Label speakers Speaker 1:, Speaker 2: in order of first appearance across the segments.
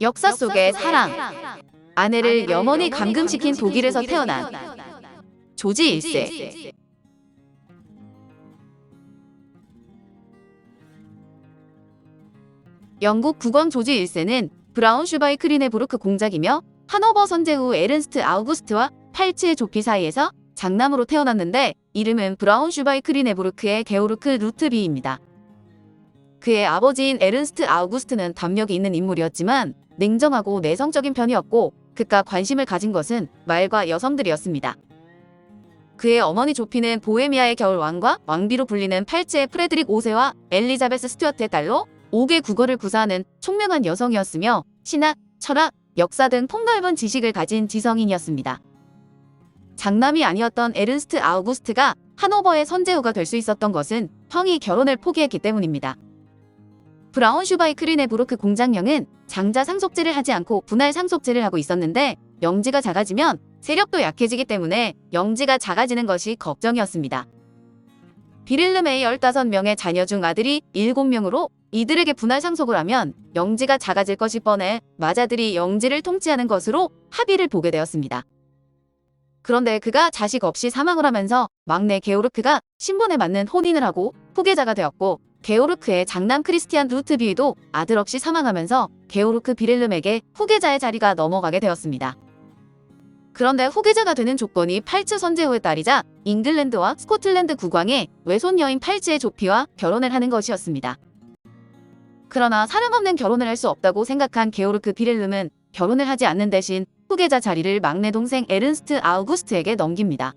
Speaker 1: 역사 속의 사랑. 아내를 염원히 감금시킨 독일에서 태어난 조지 1세. 영국 국왕 조지 1세는 브라운슈바이크리네부르크 공작이며 하노버 선제 후 에른스트 아우구스트와 팔츠의 조피 사이에서 장남으로 태어났는데 이름은 브라운슈바이크리네부르크의 게오르크 루트비입니다. 그의 아버지인 에른스트 아우구스트는 담력이 있는 인물이었지만 냉정하고 내성적인 편이었고 그가 관심을 가진 것은 말과 여성들이었습니다. 그의 어머니 조피는 보헤미아의 겨울 왕과 왕비로 불리는 팔츠의 프레드릭 5세와 엘리자베스 스튜어트의 딸로 5개 국어를 구사하는 총명한 여성이었으며 신학, 철학, 역사 등 폭넓은 지식을 가진 지성인이었습니다. 장남이 아니었던 에른스트 아우구스트가 하노버의 선제후가 될 수 있었던 것은 형이 결혼을 포기했기 때문입니다. 브라운슈바이크리네부르크 공장령은 장자 상속제를 하지 않고 분할 상속제를 하고 있었는데 영지가 작아지면 세력도 약해지기 때문에 영지가 작아지는 것이 걱정이었습니다. 비릴름의 15명의 자녀 중 아들이 7명으로 이들에게 분할 상속을 하면 영지가 작아질 것이 뻔해 마자들이 영지를 통치하는 것으로 합의를 보게 되었습니다. 그런데 그가 자식 없이 사망을 하면서 막내 게오르크가 신분에 맞는 혼인을 하고 후계자가 되었고 게오르크의 장남 크리스티안 루트비도 아들 없이 사망하면서 게오르크 비렐름에게 후계자의 자리가 넘어가게 되었습니다. 그런데 후계자가 되는 조건이 팔츠 선제후의 딸이자 잉글랜드와 스코틀랜드 국왕의 외손 여인 팔츠의 조피와 결혼을 하는 것이었습니다. 그러나 사랑 없는 결혼을 할 수 없다고 생각한 게오르크 비렐름은 결혼을 하지 않는 대신 후계자 자리를 막내 동생 에른스트 아우구스트에게 넘깁니다.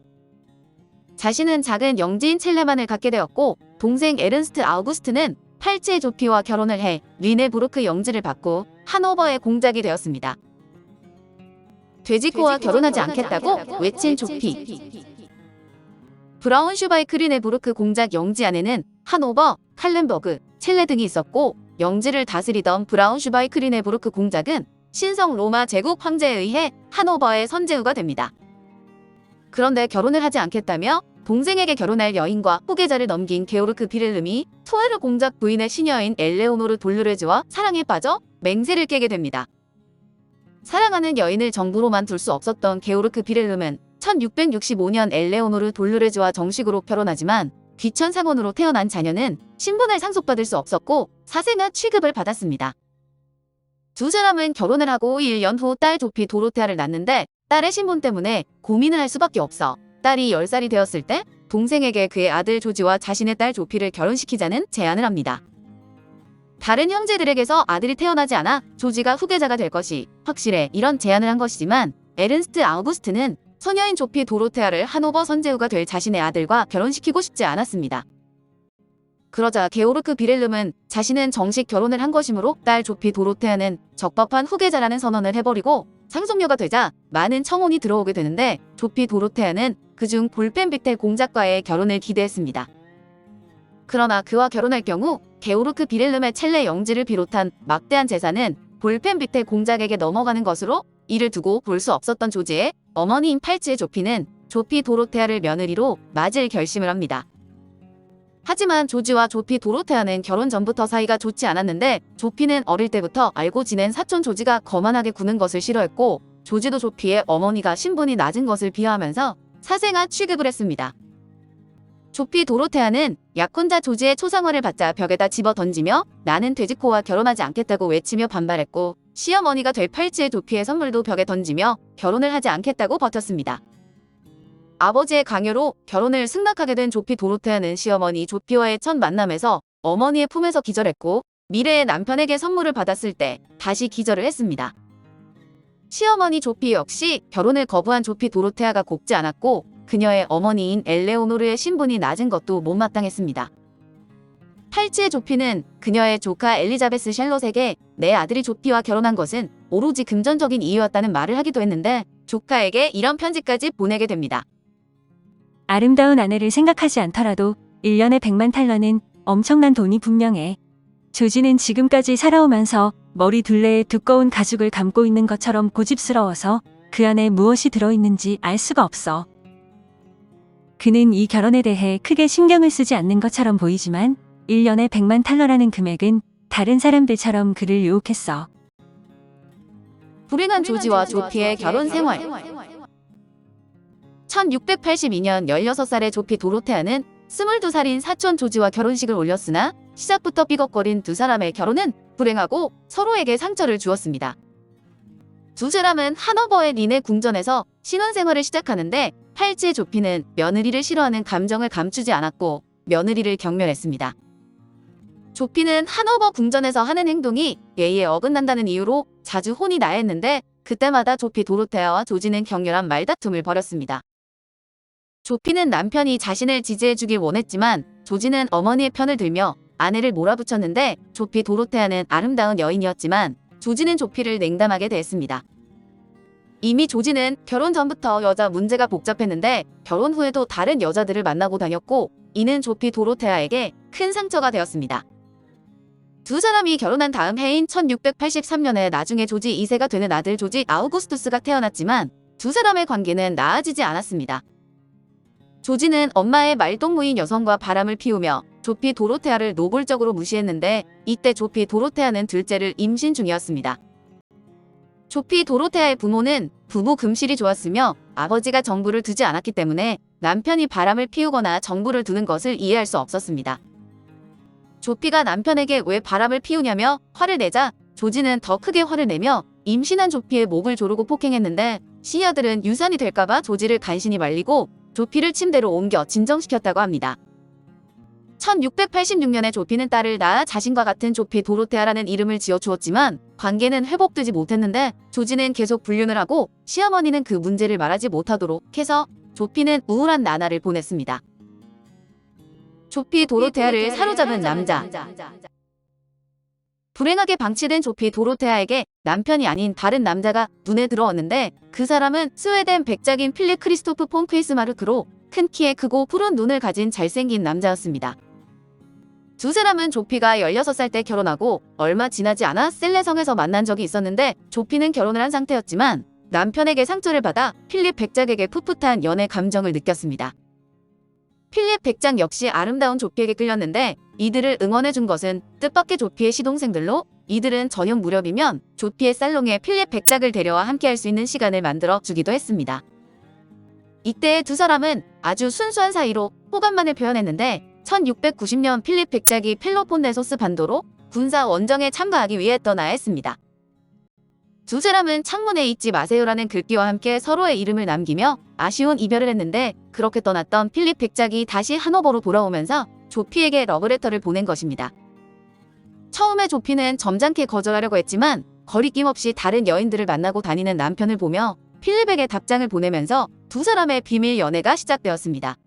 Speaker 1: 자신은 작은 영지인 첼레만을 갖게 되었고 동생 에른스트 아우구스트는 팔츠의 조피와 결혼을 해 리네부르크 영지를 받고 하노버의 공작이 되었습니다. 돼지코와 결혼하지 않겠다고 외친 조피. 브라운 슈바이크 리네부르크 공작 영지 안에는 하노버, 칼렌버그, 첼레 등이 있었고 영지를 다스리던 브라운 슈바이크 리네부르크 공작은 신성 로마 제국 황제에 의해 하노버의 선제후가 됩니다. 그런데 결혼을 하지 않겠다며 동생에게 결혼할 여인과 후계자를 넘긴 게오르크 비렐름이 토에르 공작 부인의 시녀인 엘레오노르 돌르레즈와 사랑에 빠져 맹세를 깨게 됩니다. 사랑하는 여인을 정부로만 둘 수 없었던 게오르크 비렐름은 1665년 엘레오노르 돌르레즈와 정식으로 결혼하지만 귀천 상원으로 태어난 자녀는 신분을 상속받을 수 없었고 사생아 취급을 받았습니다. 두 사람은 결혼을 하고 1년 후 딸 조피 도로테아를 낳는데 딸의 신분 때문에 고민을 할 수밖에 없어 딸이 10살이 되었을 때 동생에게 그의 아들 조지와 자신의 딸 조피를 결혼시키자는 제안을 합니다. 다른 형제들에게서 아들이 태어나지 않아 조지가 후계자가 될 것이 확실해 이런 제안을 한 것이지만 에른스트 아우구스트는 소녀인 조피 도로테아를 하노버 선제후가 될 자신의 아들과 결혼시키고 싶지 않았습니다. 그러자 게오르크 비렐름은 자신은 정식 결혼을 한 것이므로 딸 조피 도로테아는 적법한 후계자라는 선언을 해버리고 상속녀가 되자 많은 청혼이 들어오게 되는데 조피 도로테아는 그중 볼펜 비텔 공작과의 결혼을 기대했습니다. 그러나 그와 결혼할 경우 게오르크 비렐름의 첼레 영지를 비롯한 막대한 재산은 볼펜 비텔 공작에게 넘어가는 것으로 이를 두고 볼 수 없었던 조지의 어머니인 팔츠의 조피는 조피 도로테아를 며느리로 맞을 결심을 합니다. 하지만 조지와 조피 도로테아는 결혼 전부터 사이가 좋지 않았는데 조피는 어릴 때부터 알고 지낸 사촌 조지가 거만하게 구는 것을 싫어했고 조지도 조피의 어머니가 신분이 낮은 것을 비하하면서 사생아 취급을 했습니다. 조피 도로테아는 약혼자 조지의 초상화를 받자 벽에다 집어 던지며 나는 돼지코와 결혼하지 않겠다고 외치며 반발했고 시어머니가 될 팔찌의 조피의 선물도 벽에 던지며 결혼을 하지 않겠다고 버텼습니다. 아버지의 강요로 결혼을 승낙하게 된 조피 도로테아는 시어머니 조피와의 첫 만남에서 어머니의 품에서 기절했고 미래의 남편에게 선물을 받았을 때 다시 기절을 했습니다. 시어머니 조피 역시 결혼을 거부한 조피 도로테아가 곱지 않았고 그녀의 어머니인 엘레오노르의 신분이 낮은 것도 못마땅했습니다. 팔찌의 조피는 그녀의 조카 엘리자베스 샬롯에게 내 아들이 조피와 결혼한 것은 오로지 금전적인 이유였다는 말을 하기도 했는데 조카에게 이런 편지까지 보내게 됩니다.
Speaker 2: 아름다운 아내를 생각하지 않더라도 1년에 100만 탈러는 엄청난 돈이 분명해. 조지는 지금까지 살아오면서 머리 둘레에 두꺼운 가죽을 감고 있는 것처럼 고집스러워서 그 안에 무엇이 들어있는지 알 수가 없어. 그는 이 결혼에 대해 크게 신경을 쓰지 않는 것처럼 보이지만 1년에 100만 탈러라는 금액은 다른 사람들처럼 그를 유혹했어.
Speaker 1: 불행한 조지와 조피의 결혼 생활 1682년 16살의 조피 도로테아는 22살인 사촌 조지와 결혼식을 올렸으나 시작부터 삐걱거린 두 사람의 결혼은 불행하고 서로에게 상처를 주었습니다. 두 사람은 하노버의 니네 궁전에서 신혼생활을 시작하는데 팔찌의 조피는 며느리를 싫어하는 감정을 감추지 않았고 며느리를 경멸했습니다. 조피는 하노버 궁전에서 하는 행동이 예의에 어긋난다는 이유로 자주 혼이 나했는데 그때마다 조피 도로테아와 조지는 격렬한 말다툼을 벌였습니다. 조피는 남편이 자신을 지지해주길 원했지만 조지는 어머니의 편을 들며 아내를 몰아붙였는데 조피 도로테아는 아름다운 여인이었지만 조지는 조피를 냉담하게 대했습니다. 이미 조지는 결혼 전부터 여자 문제가 복잡했는데 결혼 후에도 다른 여자들을 만나고 다녔고 이는 조피 도로테아에게 큰 상처가 되었습니다. 두 사람이 결혼한 다음 해인 1683년에 나중에 조지 2세가 되는 아들 조지 아우구스투스가 태어났지만 두 사람의 관계는 나아지지 않았습니다. 조지는 엄마의 말동무인 여성과 바람을 피우며 조피 도로테아를 노골적으로 무시했는데 이때 조피 도로테아는 둘째를 임신 중이었습니다. 조피 도로테아의 부모는 부부 금실이 좋았으며 아버지가 정부를 두지 않았기 때문에 남편이 바람을 피우거나 정부를 두는 것을 이해할 수 없었습니다. 조피가 남편에게 왜 바람을 피우냐며 화를 내자 조지는 더 크게 화를 내며 임신한 조피의 목을 조르고 폭행했는데 시녀들은 유산이 될까봐 조지를 간신히 말리고 조피를 침대로 옮겨 진정시켰다고 합니다. 1686년에 조피는 딸을 낳아 자신과 같은 조피 도로테아라는 이름을 지어 주었지만 관계는 회복되지 못했는데 조지는 계속 불륜을 하고 시어머니는 그 문제를 말하지 못하도록 해서 조피는 우울한 나날을 보냈습니다. 조피 도로테아를 사로잡은 남자 불행하게 방치된 조피 도로테아에게 남편이 아닌 다른 남자가 눈에 들어왔는데 그 사람은 스웨덴 백작인 필립 크리스토프 폰 크위스마르크로 큰 키에 크고 푸른 눈을 가진 잘생긴 남자였습니다. 두 사람은 조피가 16살 때 결혼하고 얼마 지나지 않아 셀레성에서 만난 적이 있었는데 조피는 결혼을 한 상태였지만 남편에게 상처를 받아 필립 백작에게 풋풋한 연애 감정을 느꼈습니다. 필립 백작 역시 아름다운 조피에게 끌렸는데 이들을 응원해준 것은 뜻밖의 조피의 시동생들로 이들은 저녁 무렵이면 조피의 살롱에 필립 백작을 데려와 함께할 수 있는 시간을 만들어 주기도 했습니다. 이때 두 사람은 아주 순수한 사이로 호감만을 표현했는데 1690년 필립 백작이 펠로폰네소스 반도로 군사 원정에 참가하기 위해 떠나야 했습니다. 두 사람은 창문에 잊지 마세요라는 글귀와 함께 서로의 이름을 남기며 아쉬운 이별을 했는데 그렇게 떠났던 필립 백작이 다시 하노버로 돌아오면서 조피에게 러브레터를 보낸 것입니다. 처음에 조피는 점잖게 거절하려고 했지만 거리낌 없이 다른 여인들을 만나고 다니는 남편을 보며 필립에게 답장을 보내면서 두 사람의 비밀 연애가 시작되었습니다.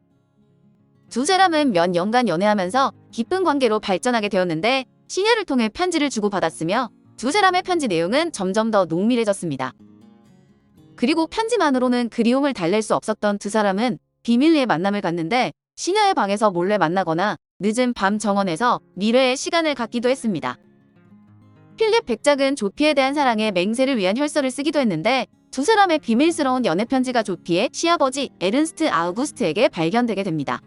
Speaker 1: 두 사람은 몇 년간 연애하면서 깊은 관계로 발전하게 되었는데 시녀를 통해 편지를 주고받았으며 두 사람의 편지 내용은 점점 더 농밀해졌습니다. 그리고 편지만으로는 그리움을 달랠 수 없었던 두 사람은 비밀리에 만남을 갖는데 시녀의 방에서 몰래 만나거나 늦은 밤 정원에서 미래의 시간을 갖기도 했습니다. 필립 백작은 조피에 대한 사랑에 맹세를 위한 혈서를 쓰기도 했는데 두 사람의 비밀스러운 연애 편지가 조피의 시아버지 에른스트 아우구스트에게 발견되게 됩니다.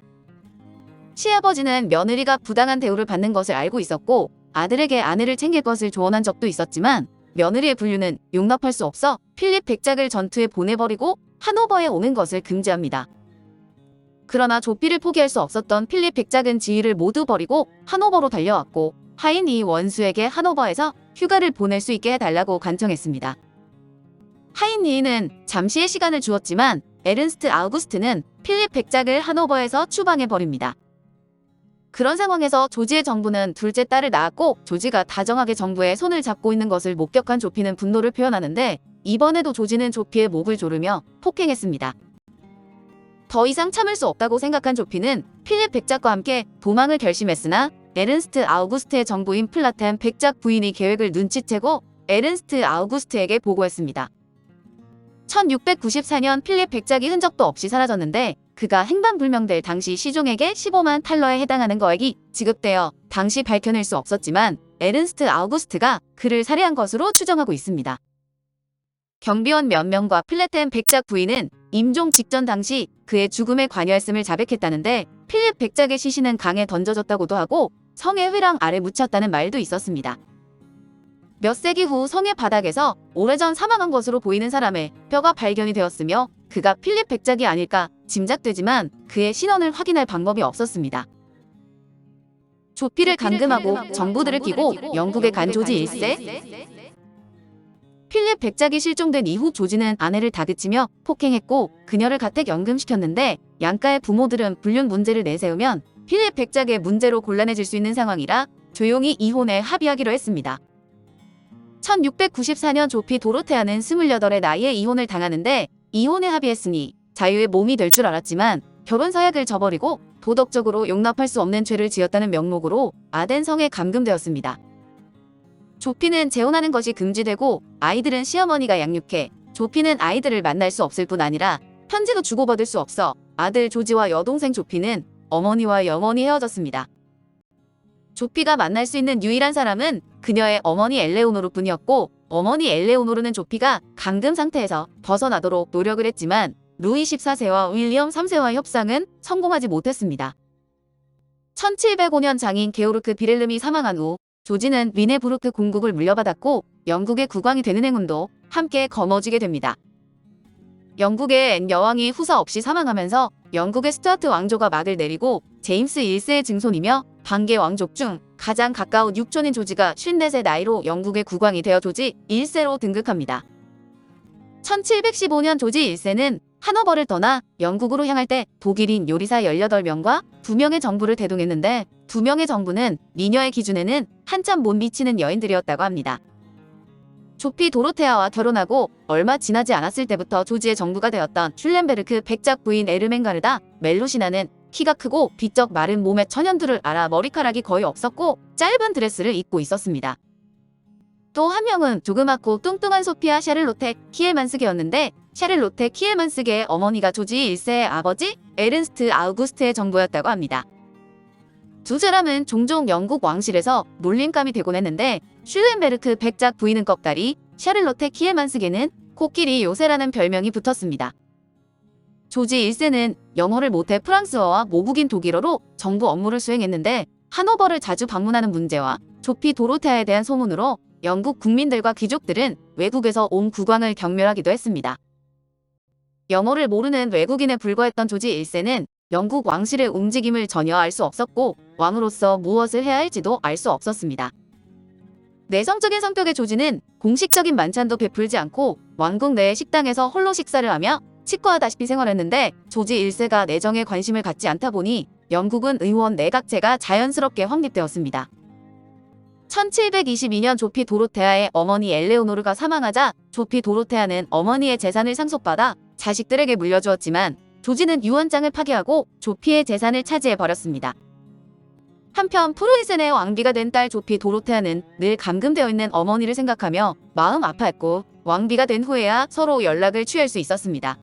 Speaker 1: 시아버지는 며느리가 부당한 대우를 받는 것을 알고 있었고 아들에게 아내를 챙길 것을 조언한 적도 있었지만 며느리의 분류는 용납할 수 없어 필립 백작을 전투에 보내버리고 하노버에 오는 것을 금지합니다. 그러나 조피를 포기할 수 없었던 필립 백작은 지위를 모두 버리고 하노버로 달려왔고 하인 이 원수에게 하노버에서 휴가를 보낼 수 있게 해달라고 간청했습니다. 하인 이는 잠시의 시간을 주었지만 에른스트 아우구스트는 필립 백작을 하노버에서 추방해버립니다. 그런 상황에서 조지의 정부는 둘째 딸을 낳았고 조지가 다정하게 정부의 손을 잡고 있는 것을 목격한 조피는 분노를 표현하는데 이번에도 조지는 조피의 목을 조르며 폭행했습니다. 더 이상 참을 수 없다고 생각한 조피는 필립 백작과 함께 도망을 결심했으나 에른스트 아우구스트의 정부인 플라텐 백작 부인이 계획을 눈치채고 에른스트 아우구스트에게 보고했습니다. 1694년 필립 백작이 흔적도 없이 사라졌는데 그가 행방불명될 당시 시종에게 15만 탈러에 해당하는 거액이 지급되어 당시 밝혀낼 수 없었지만 에른스트 아우구스트가 그를 살해한 것으로 추정하고 있습니다. 경비원 몇 명과 플레텐 백작 부인은 임종 직전 당시 그의 죽음에 관여했음을 자백했다는데 필립 백작의 시신은 강에 던져졌다고도 하고 성의 회랑 아래 묻혔다는 말도 있었습니다. 몇 세기 후 성의 바닥에서 오래전 사망한 것으로 보이는 사람의 뼈가 발견이 되었으며 그가 필립 백작이 아닐까 짐작되지만 그의 신원을 확인할 방법이 없었습니다. 조피를 감금하고 정부들을 끼고 영국에 간 조지 1세 필립 백작이 실종된 이후 조지는 아내를 다그치며 폭행했고 그녀를 가택 연금시켰는데 양가의 부모들은 불륜 문제를 내세우면 필립 백작의 문제로 곤란해질 수 있는 상황이라 조용히 이혼에 합의하기로 했습니다. 1694년 조피 도로테아는 28의 나이에 이혼을 당하는데 이혼에 합의했으니 자유의 몸이 될 줄 알았지만 결혼 사약을 저버리고 도덕적으로 용납할 수 없는 죄를 지었다는 명목으로 아덴 성에 감금되었습니다. 조피는 재혼하는 것이 금지되고 아이들은 시어머니가 양육해 조피는 아이들을 만날 수 없을 뿐 아니라 편지도 주고받을 수 없어 아들 조지와 여동생 조피는 어머니와 영원히 헤어졌습니다. 조피가 만날 수 있는 유일한 사람은 그녀의 어머니 엘레오노르 뿐이었고 어머니 엘레오노르는 조피가 감금 상태에서 벗어나도록 노력을 했지만 루이 14세와 윌리엄 3세와의 협상은 성공하지 못했습니다. 1705년 장인 게오르크 비렐름이 사망한 후 조지는 위네부르크 공국을 물려받았고 영국의 국왕이 되는 행운도 함께 거머쥐게 됩니다. 영국의 앤 여왕이 후사 없이 사망하면서 영국의 스튜어트 왕조가 막을 내리고 제임스 1세의 증손이며 반개 왕족 중 가장 가까운 육촌인 조지가 54세 나이로 영국의 국왕이 되어 조지 1세로 등극합니다. 1715년 조지 1세는 하노버를 떠나 영국으로 향할 때 독일인 요리사 18명과 2명의 정부를 대동했는데 2명의 정부는 미녀의 기준에는 한참 못 미치는 여인들이었다고 합니다. 조피 도로테아와 결혼하고 얼마 지나지 않았을 때부터 조지의 정부가 되었던 슐렌베르크 백작 부인 에르멘가르다 멜로시나는 키가 크고 비쩍 마른 몸의 천연두를 알아 머리카락이 거의 없었고 짧은 드레스를 입고 있었습니다. 또 한 명은 조그맣고 뚱뚱한 소피아 샤를로테 키엘만스게였는데 샤를로테 키엘만스게의 어머니가 조지 1세의 아버지 에른스트 아우구스트의 정부였다고 합니다. 두 사람은 종종 영국 왕실에서 놀림감이 되곤 했는데 슐렌베르크 백작 부인은 꺽다리, 샤를로테 키엘만스게는 코끼리 요새라는 별명이 붙었습니다. 조지 1세는 영어를 못해 프랑스어와 모국인 독일어로 정부 업무를 수행했는데 하노버를 자주 방문하는 문제와 조피 도로테아에 대한 소문으로 영국 국민들과 귀족들은 외국에서 온 국왕을 경멸하기도 했습니다. 영어를 모르는 외국인에 불과했던 조지 1세는 영국 왕실의 움직임을 전혀 알 수 없었고 왕으로서 무엇을 해야 할지도 알 수 없었습니다. 내성적인 성격의 조지는 공식적인 만찬도 베풀지 않고 왕궁 내 식당에서 홀로 식사를 하며 치과하다시피 생활했는데 조지 1세가 내정에 관심을 갖지 않다 보니 영국은 의원 내각제가 자연스럽게 확립되었습니다. 1722년 조피 도로테아의 어머니 엘레오노르가 사망하자 조피 도로테아는 어머니의 재산을 상속받아 자식들에게 물려주었지만 조지는 유언장을 파기하고 조피의 재산을 차지해 버렸습니다. 한편 프로이센의 왕비가 된 딸 조피 도로테아는 늘 감금되어 있는 어머니를 생각하며 마음 아파했고 왕비가 된 후에야 서로 연락을 취할 수 있었습니다.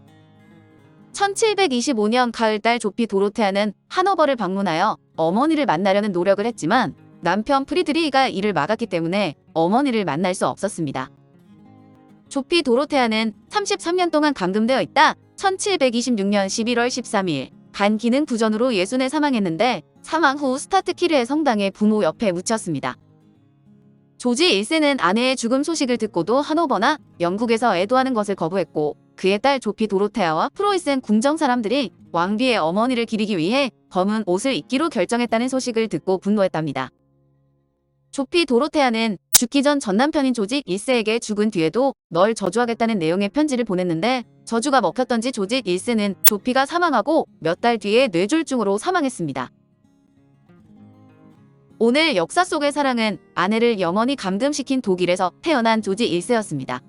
Speaker 1: 1725년 가을 딸 조피 도로테아는 하노버를 방문하여 어머니를 만나려는 노력을 했지만 남편 프리드리히가 이를 막았기 때문에 어머니를 만날 수 없었습니다. 조피 도로테아는 33년 동안 감금되어 있다 1726년 11월 13일 간 기능 부전으로 예순에 사망했는데 사망 후 스타트키르의 성당에 부모 옆에 묻혔습니다. 조지 1세는 아내의 죽음 소식을 듣고도 하노버나 영국에서 애도하는 것을 거부했고 그의 딸 조피 도로테아와 프로이센 궁정 사람들이 왕비의 어머니를 기리기 위해 검은 옷을 입기로 결정했다는 소식을 듣고 분노했답니다. 조피 도로테아는 죽기 전 전남편인 조지 1세에게 죽은 뒤에도 널 저주하겠다는 내용의 편지를 보냈는데 저주가 먹혔던지 조지 1세는 조피가 사망하고 몇 달 뒤에 뇌졸중으로 사망했습니다. 오늘 역사 속의 사랑은 아내를 영원히 감금시킨 독일에서 태어난 조지 1세였습니다.